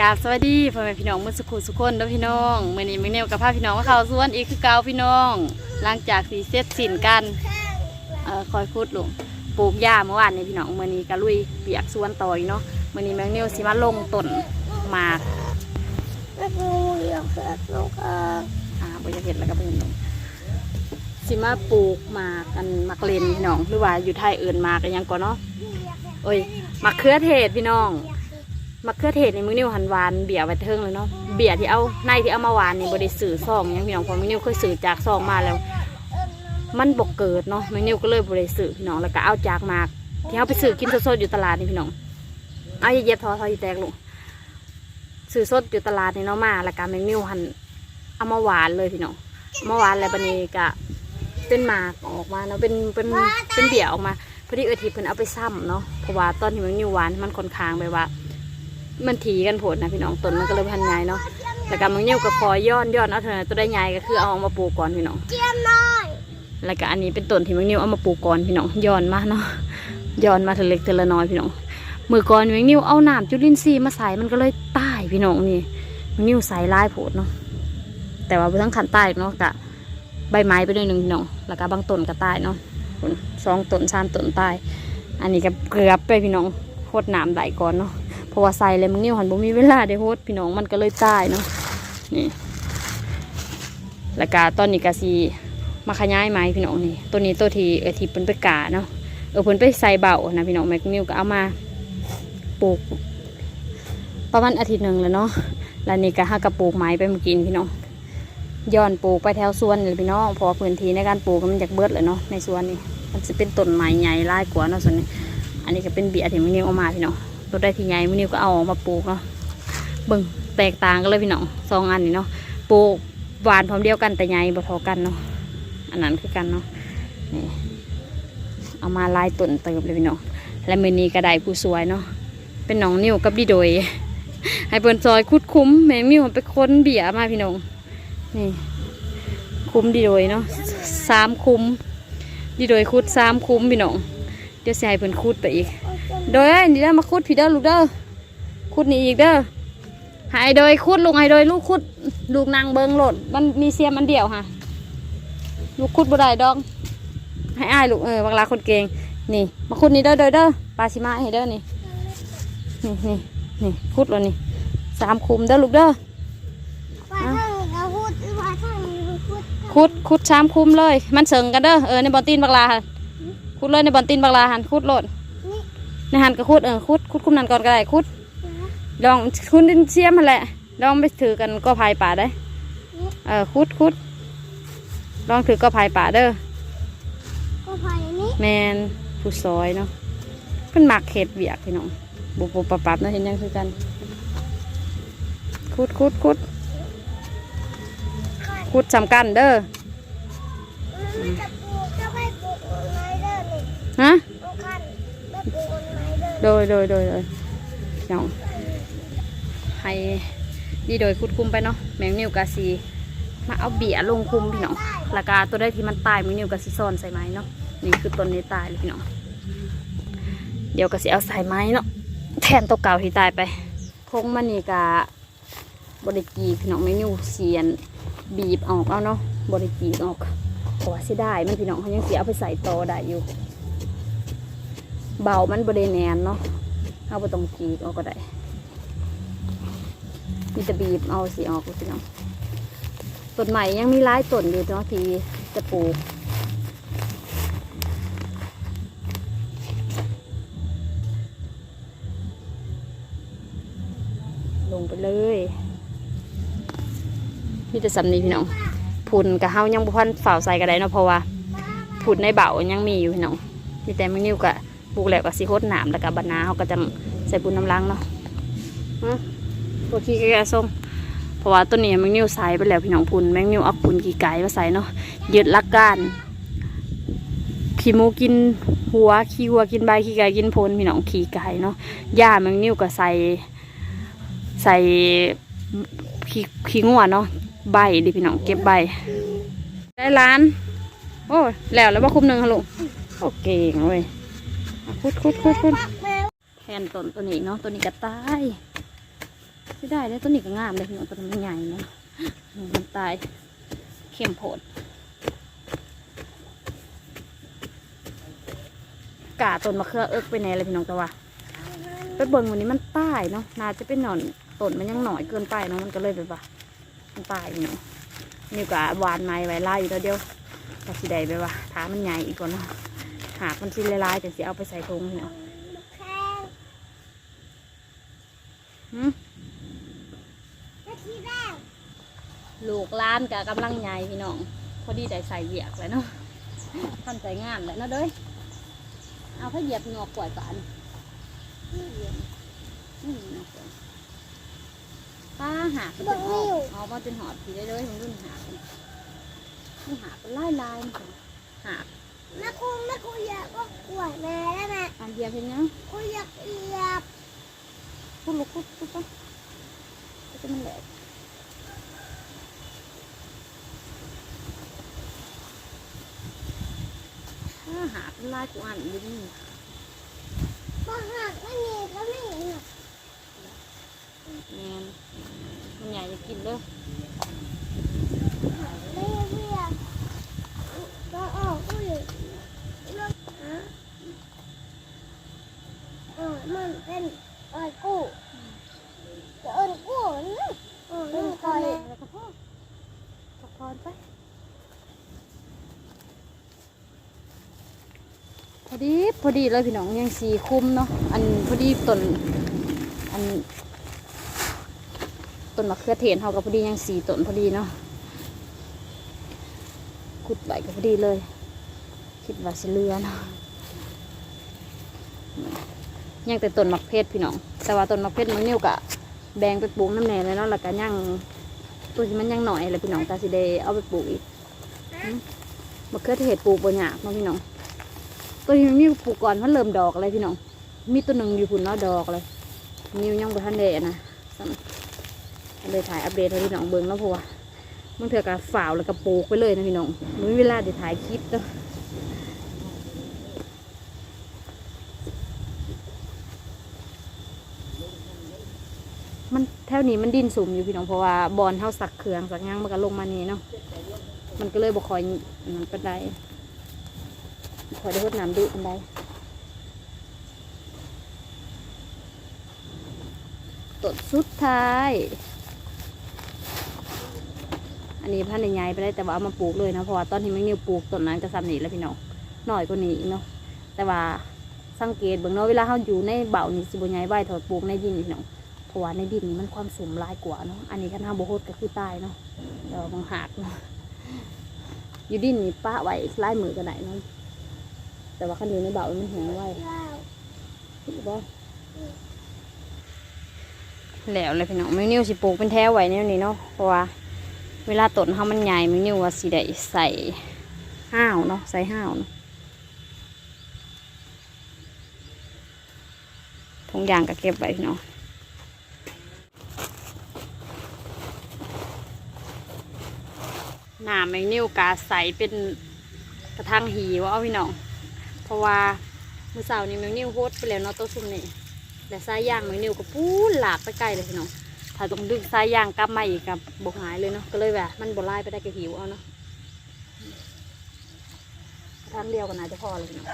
กราบสวัสดีพ่อแม่พี่น้องมือสักครู่สุกคนเด้อพี่น้องมื่อนี้มื่อนี้กับพาพี่น้องมาเข้าสวนอีกคือเก่าพี่น้องหลังจากสีเสร็จสิ้นกันเอ่อคอยคุดลงปลูกหญ้าเมื่อวานนี้พี่น้องมื่อนี้ก็ลุยเปียกสวนต่ออีกเนาะมื่อนี้แมงเนียวสิมาลงต้นหมากไม่ปูอยากเกิดลูกเอออ่าเห็ดแล้วก็เพิ่นลงสิมาปลูกหมากกันหมากเลนพี่น้องหรือว่าอยู่ไทยเอื่นหมากกันยังก่อนเนาะโอ้ยหมากเครือเทศพี่น้อง มะเขือเทศในมือนิ้วหันหวานเบียร์ไว้เทิงเลยเนาะเบียร์ที่เอาในที่เอามาหวานนี่บริสื่อซองหยังพี่น้องพอมือนิ้วเคยสื่อจากซองมาแล้ว มันบกเกิดเนาะมือนิ้วก็เลยบริสื่อพี่น้องแล้วก็เอาจากมากที่เอาไปสื่อกินสดๆอยู่ตลาดนี่พี่น้องเอาอย่าเย็บทอทอที่แตกลูกสื่อสดอยู่ตลาดนี่เนาะมาแล้วก็มือนิ้วหันเอามาหวานเลยพี่น้องเอามาหวานแล้วบันนี้ก็เป็นหมากออกมาเนาะเป็นเป็นเป็นเบียร์ออกมาพอดีเออทีเพิ่นเอาไปซ้ำเนาะเพราะว่าตอนที่มือนิวหวานมันค่อนข้างแบบว่า มันถีกันผดนะพี่น้องต้นมันก็เลยพันใหญ่เนาะแต่การมึงเนี้ยก็คอยย้อนย้อนเอาเถอะตัวได้ใหญ่ก็คือเอามาปลูกก่อนพี่น้องเจียมหน่อยแล้วก็อันนี้เป็นต้นที่มึงเนี้ยเอามาปลูกก่อนพี่น้องย้อนมาเนาะย้อนมาเถอะเล็กเถอะละน้อยพี่น้องเมื่อก่อนมึงเนี้ยเอาน้ำจุลินทรีย์มาใส่มันก็เลยตายพี่น้องนี่มึงเนี้ยใส่ลายโผดเนาะแต่ว่าทั้งขันใต้เนาะกะใบไม้ไปด้วยหนึ่งพี่น้องแล้วก็บางต้นก็ตายเนาะสองต้นสามต้นตาย อันนี้ก็เกือบไปพี่น้องโคตรน้ำไหลก่อนเนาะ เพราะว่าใส่เลยมึงนิ้วหันบ่มีเวลาได้โฮดพี่น้องมันก็เลยตายเนาะนี่แล้วก็ตอนนี้ก็สีมาขยายไม้พี่น้องนี่ตัวนี้ตัวทีเออทีเพิ่นไปกาเนาะเออเพิ่นไปใส่เบานะพี่น้องแม็กนิวก็เอามาปลูกประมาณอาทิตย์หนึ่งแล้วเนาะแล้วนี่ก็ห้ากระปลูกไม้ไปเมื่อกินพี่น้องย้อนปลูกไปแถวสวนเลยพี่น้องพอพื้นที่ในการปลูกมันอยากเบิดเลยเนาะในสวนนี่มันจะเป็นต้นไม้ใหญ่รายกว่าเนาะส่วนนี้ อันนี้ก็เป็นเบียร์ที่มึงนิ้วเอามาพี่น้อง ตัวได้ที่ใหญ่มือนิ้วก็เอาออกมาปลูกเนาะเบิ่งแตกต่างกันเลยพี่น้องสองอันนี่เนาะปลูกหวานพร้อมเดียวกันแต่ใหญ่บ่ทอกันเนาะอันนั้นคือกันเนาะนี่เอามาลายต้นเติมเลยพี่น้องและมือนี้ก็ได้ผู้สวยเนาะเป็นน้องนิ้วกับดีโดย ให้เปิ้นซอยคุดคุ้มแม่งนิ้วไปค้นเบียมาพี่น้องนี่คุ้มดีโดยเนาะสามคุ้มดีโดยคุดสามคุ้มพี่น้องเดี๋ยวให้เพิ่นคุดไปอีก โดยไอ้นี่เด้อมาคุดพี่เด้อลูกเด้อคุดนี่อีกเด้อใหายโดยคุดลูกให้โดยลูกคุดลูกนางเบิงโหลดมันมีเสียมอันเดียวค่ะ ลูกคุดบ่ได้ดองให้อ้ายลูกเออบักลาคนเก่งนี่ มาคุดนี่เด้อโดยเด้อปลาชิมาให้เด้อนี่นี่นี่นี่คุดแล้วนี่สามคุมเด้อลูกเด้อว่าถ้าเราพูดว่าถ้าเราพูดคุดคุดสามคุมเลย มันเสริงกันเด้อเออในบอลตีนบักลาค่ะคุดเลยในบอลตีนบักลาหันคุดโหลดนี่ ในหันก็คุดเออคุดคุดคุมนั่นก่อนก็ได้คุดลองคุณดินเสียมมาแหละลองไปถือกันก็พายป่าได้เออคุดคุดลองถือก็พายป่าเด้อก็พายนี้แมนผู้ซอยเนาะเพิ่นมักเข็ดเบียกพี่น้องบุบบุบปับปับเนาะเห็นยังคือกัน คุดคุดคุดคุดสำคัญเด้อมันจะปลูกจะไม่ปลูกไม้เด้อนี่ฮะ ลูกคันไม่ปลูกไม้เด้อ โดยโดยโดยโดยน้องให้ดีโดยคุดคุมไปเนาะแมงนิวกาซีมาเอาเบียร์ลงคุมพี่น้องแล้วก็ตัวได้ที่มันตายแมงนิวกาซีซ่อนใส่ไม้เนาะนี่คือต้นนี้ตายเลยพี่น้องเดี๋ยวก็สิเอาใส่ไม้เนาะแทนตัวเก่าที่ตายไปคงมันนี่กะบริจีพี่น้องแมงนิวเสียน บีบออกเอาเนาะบริจีออกเพราะว่าสิได้มันพี่น้องเขายังเสียเอาไปใส่ต่อได้อยู่ เบามันบริแนนเนาะเอาไปตรงจีบเอาก็ได้มีแต่บีบเอาสีออกพี่น้องต้นใหม่ยังมีหลายต้นอยู่เนาะที่จะปลูกลงไปเลยมีแต่สำนีพี่น้องผุนกับเฮายังบุพันฝ่าวใส่กันได้เนาะเพราะว่าผุนในเบายังมีอยู่พี่น้องมีแต่ไม่นิ้วกะป ลูกแล้วก็สิโคตรหนามแล้วก็บรรณาเขาก็จะใส่ปุนน้ำล้างเนาะฮะตัวขี้ไก่ส้มเพราะว่าต้นนี้แมงนิ้วใส่ไปแล้วพี่น้องพุนแมงนิ้วเอาพุนขี้ไก่มาใส่เนาะยึดลักการขี้มูกินหัวขี้หัวกินใบขี้ไก่กินพนพี่น้องขี้ไก่เนาะหญ้าแมงนิ้วก็ใส่ใส่ขี้ขี้งัวเนาะใบดิพี่น้องเก็บใบ ได้ล้าน โอ้แล้วแล้วว่าคุมหนึ่งฮะลุงโอเคงเว้ย คุดคุดคุดคุดแทนต้นตัวนี้เนาะตัวนี้ก็ตายสิได้แล้วต้นนี้ก็งามเลยพี่น้องต้นมันใหญ่เนาะมันตายเข้มโพดกาต้นมะเขือเอิกไปไหนเลยพี่น้องแต่ว่าไปเบิ่งวันนี้มันตายเนาะน่าจะเป็นหนอนต้นมันยังหน่อยเกินไปเนาะมันก็เลยแบบว่ามันตายพี่น้องนี่ก็หวานไม้ไว้ไล่อยู่แล้วเดียวก็สิได้แบบว่าถามันใหญ่อีกก่อนเนาะ หากมันสิลายๆจังสิเอาไปใส่ถุงเนาะแข้งหืมนาทีแรกลูกล้านกับกำลังใหญ่พี่น้อง พอดีได้ใส่เหยียกแล้วเนาะทำใจงานแล้วเนาะเด้ยเอาถ้าเหยียบงอกปล่อยปานนี่เหยียบนี่งอกปล่อยป้าหาก็จะออกเอามาจนหอดทีได้เลยของรุ่นหากันนี่หาเป็นลายลายๆมันหา แม่ครูแม่ครูอยากก็กวดแม่ได้ไหมอันเดียวเพียงยังครูอยากเหยียบพูดลุกพูดพูดปะก็จะมันแหลกถ้าหาเป็นลายกูอ่านอยู่นี่ก็หักไม่มีก็ไม่หักแมนมันใหญ่จะกินเด้อ ไม่เหยียบก็ออกก็อยู่รถฮะเออมันเป็นเอ้อยกู้จะเอินกู้นะเออมันคอย แล้วก็พ่อขอพรไป พอ ดีพอดีเลยพี่น้องยังสีคุ้มเนาะอันพอดีต้นอันต้นมะเขือเทศเขากับพอดียังสีต้นพอดีเนาะขุดใบก็พอดีเลย คิดว่าสิเลือเนาะยังแต่ต้นมะเพชพี่น้อง แต่ว่าต้นมะเพชมันนิ้วกะแบงไปปลูกน้ำแหน่เลยเนาะแล้วก็ยังตัวที่มันยังหน่อยเลยพี่น้องตาสิเดเอาไปปลูกอีกมะเขือเทศปลูกบนหยากเนาะพี่น้อง ตัวนี้มันมีปลูกก่อนมันเริ่มดอกอะไรพี่น้อง มีตัวหนึ่งอยู่พุ่นเนาะดอกเลยนิวยังบ่ทันเดนะเลยถ่ายอัปเดตให้พี่น้องเบิ่งแล้วเพราะว่ามันเถื่อกับฝ่าวแล้วก็ปลูกไปเลยนะพี่น้องมีเวลาได้ถ่ายคลิปเนาะมันแถวนี้มันดินสุ่มอยู่พี่น้องเพราะว่าบอลเท่าสักเครื่องสักหยังมันก็ลงมานี่เนาะมันก็เลยบ่คอยมันเป็นไร ขอได้รดน้ำดุกันได้ต้นสุดท้าย อันนี้พันธุ์ใหญ่ไปได้แต่ว่าเอามาปลูกเลยนะเพราะว่าตอนที่แมันนิวปลูกต้นนั้นจะซ้ำหนีแล้วพี่น้องหน่อยกว่านี้เนาะแต่ว่าสังเกตเบิ่งนาะเวลาเขาอยู่ในเบานี่สิบใหญ่ใบถอดปลูกในดินพี่น้องเพราะว่าในดินนี่มันความสูงลายกว่าเนาะอันนี้คันห้าโบโฮดก็คือตายเนาะเดี๋ยวมันหักเนาะอยู่ดินนี่ป้าไว้ลายมือก็ได้เนาะ แต่ว่าคันอยู่ในเบามันแห้งไว้ถูกปะแล้วเลยพี่น้องมิวนิวสิปลูกเป็นแถวไว้แนวนี้เนาะเพราะว่าเวลาต้นเขามันใหญ่มิวนิวว่าสิได้ใส่ห้าวเนาะใส่ห้าวเนาะทุกอย่างก็เก็บไว้พี่น้องหนามิวนิวกาใส่เป็นกระทั่งหีวเอาพี่น้อง ราะว่าเมื่อเสาร์นี้แมวนิวโฮดไปแล้วเนาะตัวซุ่มนี่แต่สายยางแมวนิวก็ปูนหลากไปไกลเลยพี่น้องถ้าต้องดึงสายยางกลับมาอีกกับบกหายเลยเนาะก็เลยแบบมันบลายไปได้ก็หิวเอาเนาะทางเดียวก็น่าจะพอเลยพี่น้อง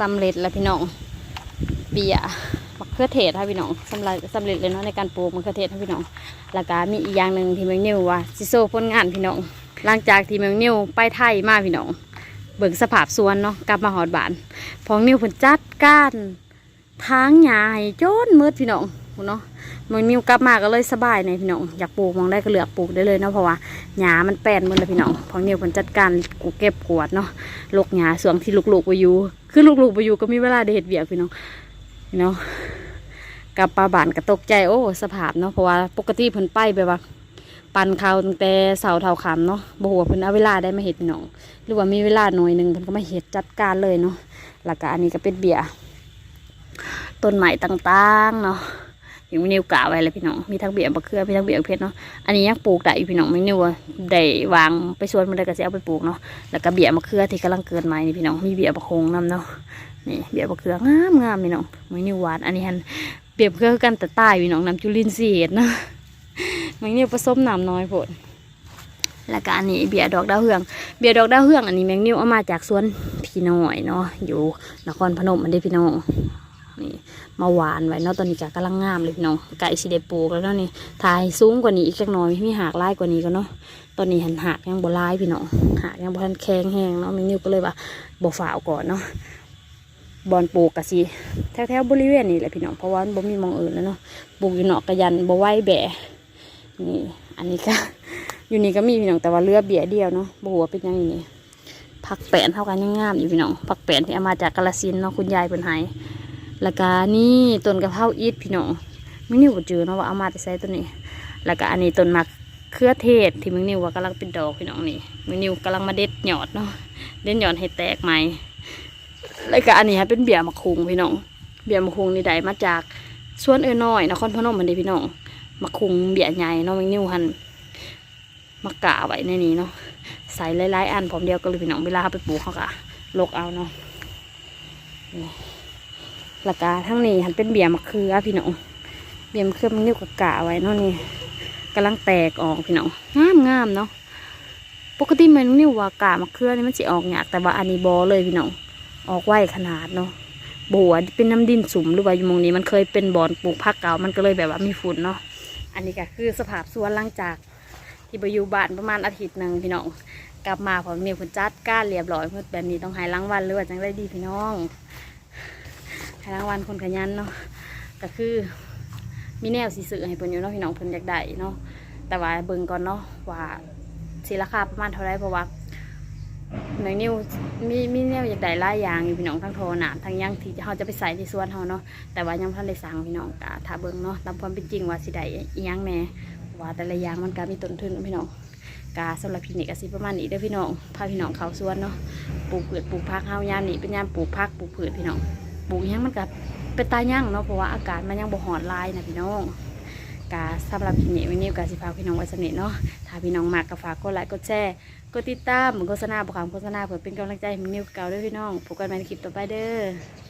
สำเร็จแล้วพี่น้องเบียร์ ขือเทศค่ะพี่น้องสำเร็จสำเร็จเลยเนาะในการปลูกมะเขือเทศค่ะพี่น้องแล้วก็มีอีกอย่างหนึ่งที่เมืองนิวว่าซิโซผลงานพี่น้องหลังจากที่เมืองนิวไปไทยมาพี่น้องเบิ่งสภาพสวนเนาะกลับมาหอดบานพองนิวเพิ่นจัดการทางหญ้าให้จนมืดพี่น้องเนาะเมืองนิวกลับมาก็เลยสบายในพี่น้องอยากปลูกมองได้ก็เลือกปลูกได้เลยเนาะเพราะว่าหญ้ามันแป้นหมืดเลยพี่น้องพองนิวเพิ่นจัดการกูเก็บกวดเนาะลกหญ้าส่วนที่ลูกๆไปอยู่คือลูกๆไปอยู่ก็มีเวลาได้เฮ็ดเวียกพี่น้องเนาะ กับปลาบานก็ตกใจโอ้สภาพเนาะเพราะว่าปกติเพิ่นไปแบบว่า ปันเขาวตั้งแต่เสาเท่าคำเนาะบ่ฮู้ว่าเพิ่นเอาเวลาได้มาเฮ็ดพี่น้อง หรือว่ามีเวลาหน่อยหนึ่งเพิ่นก็มาเฮ็ดจัดการเลยเนาะแล้วก็อันนี้ก็เป็นเบียร์ต้นไม้ต่างๆเนาะอยู่นิวกะไว้เลยพี่น้อง มีทั้งเบียร์บักเขือมีทั้งเบียร์เพชรเนาะ อันนี้ยังปลูกได้อยู่พี่น้องไม่นิวได้วางไปสวนมันได้ก็สิเอาไปปลูกเนาะ แล้วก็เบียร์มะเขือที่กำลังเกิดใหม่นี่พี่น้อง มีเบียร์บักโคงนํเนาะ นี่เบียร์บักเขืองามงามพี่น้องไม่นิวหวาน อันนี้ฮัน เบียบเขือคือกันแต่ใต้พี่น้องน้ำจุลินทรีย์เฮ็ดเนาะไม่นิวผสมน้ำน้อยโพดแล้วก็อันนี้เบียดอกดาวเฮือง เบียดอกดาวเฮือง อันนี้แมงนิวเอามาจากสวนพี่น้อยเนาะอยู่นครพนมอันนี้พี่น้องนี่มาหวานไว้เนาะตอนนี้ก็กำลังงามเลยพี่น้องไก่สิได้ปลูกแล้วเนาะนี่ถ่ายสูงกว่านี้อีกจักน่อยมีหากไล่กว่านี้ก็เนาะตอนนี้หันหากยังบ่ไล่พี่น้องหากยังบ่ทันแข็งแห้งเนาะแมงนิวก็เลยว่าบ่ฝ่าวก่อนเนาะ บอนปลูกกะสิแถวๆบริเวณนี้แหละพี่น้องเพราะว่ามันบ่มีมองอื่นแล้วเนาะปลูกอยู่นอกกระยันบ่ไหวแบะนี่อันนี้ก็อยู่นี่ก็มีพี่น้องแต่ว่าเรือเบียเดียวเนาะบัวเป็นยังอยู่นี่ผักแปนเท่ากันยังงามอยู่พี่น้องผักแปนที่เอามาจากกาลสินเนาะคุณยายเป็นไห้แล้วก็นี่ต้นกะเพราอีทพี่น้องมึงนิวก็เจอเนาะว่าเอามาแต่ใส่ต้นนี้ แล้วก็อันนี้ต้นมะเขือเทศที่มึงนิวว่ากำลังเป็นดอกพี่น้องนี่มึงนิวกำลังมาเด็ดหยอดเนาะเด็ดหยอดให้แตกใหม่ แล้วก็อันนี้ฮะเป็นเบียร์มะคุงพี่น้อง เบียร์มะคุงนี่ได้มาจากสวนเออน้อยนครพนมเหมือนเดิพี่น้องมะคุงเบียร์ใหญ่เนาะมึงนิวหันมากะไว้ในนี้เนาะใส่หลายๆอันพร้อมเดียวก็เลยพี่น้องเวลาเอาไปปลูกเขากะลกเอาเนาะนี่แล้วก็ทั้งนี้หันเป็นเบียร์มะเขือพี่น้องเบียร์มะเขือมันนิ้วกะกะไว้เนาะนี่กำลังแตกออกพี่น้องงามงามเนาะปกติมันนิ้วว่ากะมะเขือนี่มันสิออกยากแต่ว่าอันนี้บอเลยพี่น้อง ออกไหวขนาดเนาะบัวเป็นน้ำดินสุ่มหรือว่าอยู่มงนี้มันเคยเป็นบอนปลูกผักเก่ามันก็เลยแบบว่ามีฝุ่นเนาะอันนี้ก็คือสภาพสวนหลังจาก ที่ไปอยู่บ้านประมาณอาทิตย์หนึ่งพี่น้องกลับมาผมนิวคุณจัดก้านเรียบร้อยเพื่อแบบนี้ต้องหายรางวัลหรือว่าจังได้ดีพี่น้องหายรางวัลคนขยันเนาะก็คือมีแนวสีสื่อให้เพิ่นอยู่เนาะพี่น้องเพิ่นอยากได้เนาะแต่ว่าเบิ่งก่อนเนาะว่าสิราคาประมาณเท่าไรเพราะว่า หน่อยนิวมีมีแนวอยากได้หลายอย่างอยู่พี่น้องทั้งโทรหนาทั้งยังที่เขาจะไปใส่ในสวนเขาเนาะแต่ว่ายังพันได้สั่งพี่น้องกะถ้าเบิ่งเนาะตามความเป็นจริงว่าสิได้อิหยังแหน่ว่าแต่ละอย่างมันก็มีต้นทุนพี่น้องกาสำหรับพี่นี่ก็สิประมาณนี้เด้อพี่น้องพาพี่น้องเขาสวนเนาะปลูกพืชปลูกผักเฮายามนี้เป็นยามปลูกผักปลูกพืชพี่น้องปลูกยังมันก็เป็นตายั่งเนาะเพราะว่าอากาศมันยังบ่ฮ้อนลายนะพี่น้อง กาสำหรับพี่นี่วันนี้ก็สิพาพี่น้องไว้สนิทเนาะถ้าพี่น้องมากก็ฝากกดไลค์กดแชร์กดติดตามเหมือนโฆษณาบอกคำโฆษณาเพื่อเป็นกำลังใจให้มิวเก่าด้วยพี่น้องพบกันใหม่ในคลิปต่อไปเด้อ